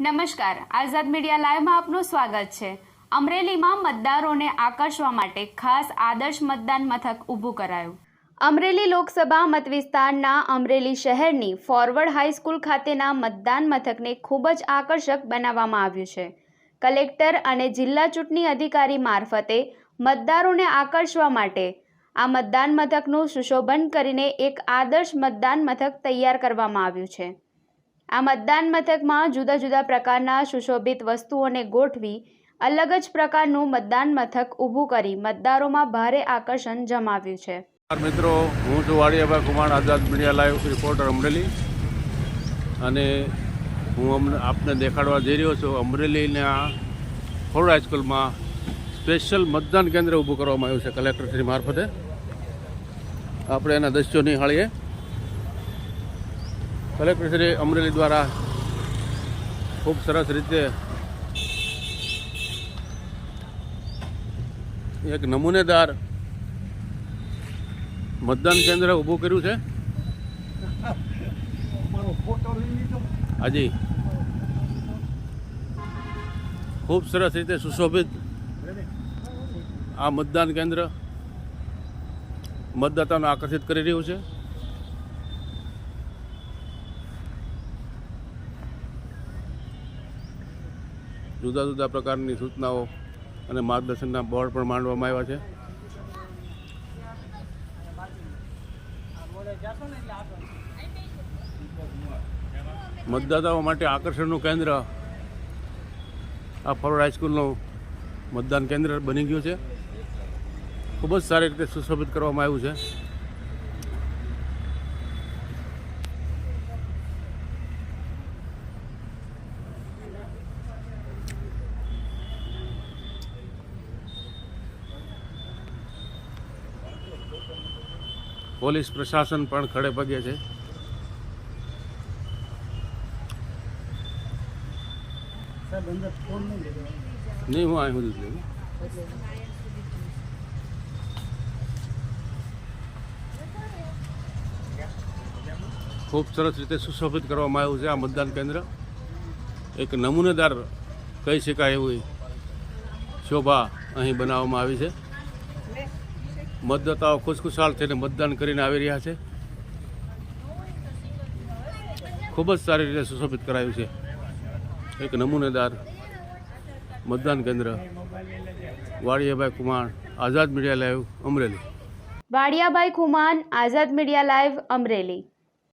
નમસ્કાર. આઝાદ મીડિયા લાઈવમાં આપનું સ્વાગત છે. અમરેલીમાં મતદારોને આકર્ષવા માટે ખાસ આદર્શ મતદાન મથક ઊભું કરાયું. અમરેલી લોકસભા મતવિસ્તારના અમરેલી શહેરની ફોરવર્ડ હાઈસ્કૂલ ખાતેના મતદાન મથકને ખૂબ જ આકર્ષક બનાવવામાં આવ્યું છે. કલેક્ટર અને જિલ્લા ચૂંટણી અધિકારી મારફતે મતદારોને આકર્ષવા માટે આ મતદાન મથકનું સુશોભન કરીને એક આદર્શ મતદાન મથક તૈયાર કરવામાં આવ્યું છે. આ મતદાન મથકમાં જુદા જુદા પ્રકારના સુશોભિત વસ્તુઓને ગોઠવી અલગ જ પ્રકારનું મતદાન મથક ઊભું કરી મતદારોમાં ભારે આકર્ષણ જમાવ્યું છે. મિત્રો, હું છું Vadiyabhai Kumar, Azad media live reporter Amreli. અને હું અમને આપને દેખાડવા જઈ રહ્યો છું, અમરેલીના ફોર્ડ હાઈસ્કૂલમાં સ્પેશિયલ મતદાન કેન્દ્ર ઊભું કરવામાં આવ્યું છે કલેક્ટરશ્રી મારફતે. આપણે એના દ્રશ્યો નિહાળીએ. કલેક્ટરશ્રી અમરેલી દ્વારા ખૂબ સરસ રીતે એક નમૂનેદાર મતદાન કેન્દ્ર ઊભું કર્યું છે. હાજી. ખૂબ સરસ રીતે સુશોભિત આ મતદાન કેન્દ્ર મતદાતાને આકર્ષિત કરી રહ્યું છે. જુદા જુદા પ્રકારની સૂચનાઓ અને માર્ગદર્શનના બોર્ડ પણ માંડવામાં આવ્યા છે. મતદાતાઓ માટે આકર્ષણનું કેન્દ્ર આ ફરોડ હાઈસ્કૂલનું મતદાન કેન્દ્ર બની ગયું છે. ખૂબ જ સારી રીતે સુશોભિત કરવામાં આવ્યું છે. પોલીસ પ્રશાસન પણ ખડે પગે છે. નહીં હું અહીં સુધી જ ખૂબ સરસ રીતે સુશોભિત કરવામાં આવ્યું છે આ મતદાન કેન્દ્ર. એક નમૂનેદાર કહી શકાય એવી શોભા અહીં બનાવવામાં આવી છે. મતદાતાઓ ખુશખુશાલ થઈને મતદાન કરીને આવી રહ્યા છે. ખૂબ જ સારી રીતે સુશોભિત કરાયું છે. એક નમૂનેદાર મતદાન કેન્દ્ર, Vadiyabhai Kumar, Azad media live Amreli. Vadiyabhai Kumar, Azad media live Amreli.